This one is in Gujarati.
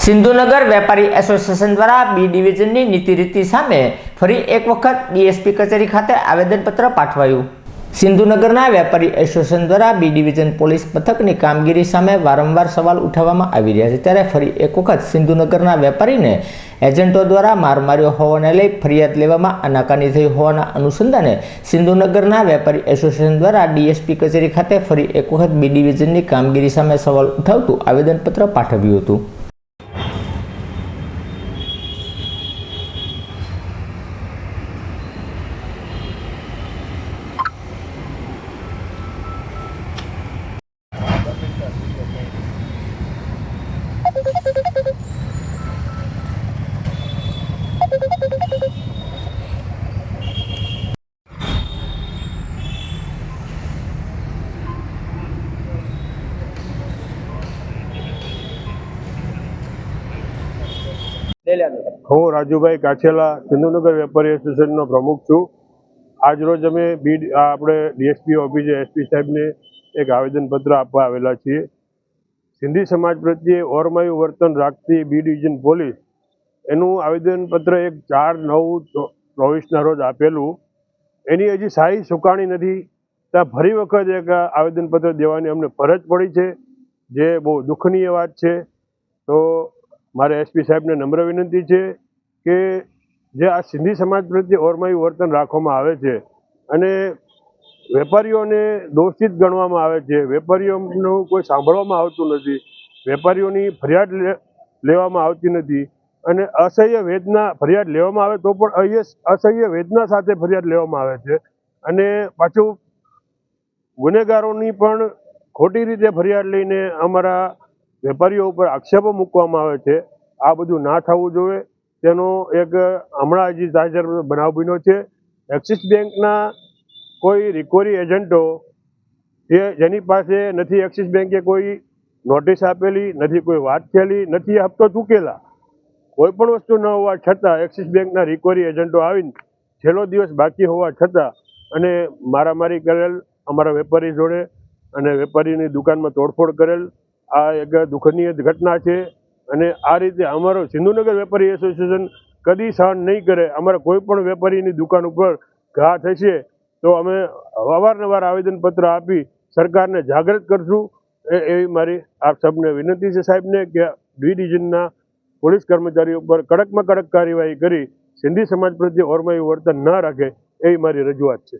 સિંધુનગર વેપારી એસોસિએશન દ્વારા બી ડિવિઝનની નીતિ રીતિ સામે ફરી એક વખત ડીએસપી કચેરી ખાતે આવેદનપત્ર પાઠવાયું. સિંધુનગરના વેપારી એસોસિએશન દ્વારા બી ડિવિઝન પોલીસ પથકની કામગીરી સામે વારંવાર સવાલ ઉઠાવવામાં આવી રહ્યા છે. ત્યારે ફરી એક વખત સિંધુનગરના વેપારીને એજન્ટો દ્વારા માર માર્યો હોવાને લઈ ફરિયાદ લેવામાં આનાકાની થઈ હોવાના અનુસંધાને સિંધુનગરના વેપારી એસોસિએશન દ્વારા ડીએસપી કચેરી ખાતે ફરી એક વખત બી ડિવિઝનની કામગીરી સામે સવાલ ઉઠાવતું આવેદનપત્ર પાઠવ્યું હતું. હું રાજુભાઈ કાછેલા, સિંધુનગર વેપારી એસોસિએશનનો પ્રમુખ છું. આજરોજ અમે બી આ આપણે ડીએસપી ઓફિસે એસપી સાહેબને એક આવેદનપત્ર આપવા આવેલા છીએ. સિંધી સમાજ પ્રત્યે ઓરમાયું વર્તન રાખતી બી ડિવિઝન પોલીસ એનું આવેદનપત્ર એક ચાર નવ ચોવીસના રોજ આપેલું. એની હજી સાહી સુકાણી નથી. ત્યાં ફરી વખત એક આવેદનપત્ર દેવાની અમને ફરજ પડી છે, જે બહુ દુઃખનીય વાત છે. તો મારે એસપી સાહેબને નમ્ર વિનંતી છે કે જે આ સિંધી સમાજ પ્રત્યે ઓરમાયું વર્તન રાખવામાં આવે છે અને વેપારીઓને દોષિત ગણવામાં આવે છે. વેપારીઓનું કોઈ સાંભળવામાં આવતું નથી. વેપારીઓની ફરિયાદ લેવામાં આવતી નથી. અને અસહ્ય વેદના ફરિયાદ લેવામાં આવે તો પણ અસહ્ય વેદના સાથે ફરિયાદ લેવામાં આવે છે. અને પાછું ગુનેગારોની પણ ખોટી રીતે ફરિયાદ લઈને અમારા વેપારીઓ ઉપર આક્ષેપો મૂકવામાં આવે છે. આ બધું ના થવું જોઈએ. તેનો એક હમણાં હજી તાજેતર બનાવ બન્યો છે. એક્સિસ બેંકના કોઈ રિકવરી એજન્ટો એ જેની પાસે નથી એક્સિસ બેંકે કોઈ નોટિસ આપેલી, નથી કોઈ વાત થયેલી, નથી હપ્તો ચૂકેલા, કોઈ પણ વસ્તુ ન હોવા છતાં એક્સિસ બેંકના રિકવરી એજન્ટો આવીને છેલ્લો દિવસ બાકી હોવા છતાં અને મારામારી કરેલ, અમારા વેપારી જોડે અને વેપારીની દુકાનમાં તોડફોડ કરેલ આ એક દુઃખનીય ઘટના છે અને આ રીતે અમારો સિંધુનગર વેપારી એસોસિએશન કદી સહન નહીં કરે. અમારા કોઈ પણ વેપારીની દુકાન ઉપર ઘા થશે તો અમે અવારનવાર આવેદનપત્ર આપી સરકારને જાગૃત કરશું. એવી મારી આપ સબને વિનંતી છે સાહેબને કે ડી ડિવિઝનના પોલીસ કર્મચારીઓ પર કડકમાં કડક કાર્યવાહી કરી સિંધી સમાજ પ્રત્યે ઓરમાયું વર્તન ન રાખે એવી મારી રજૂઆત છે.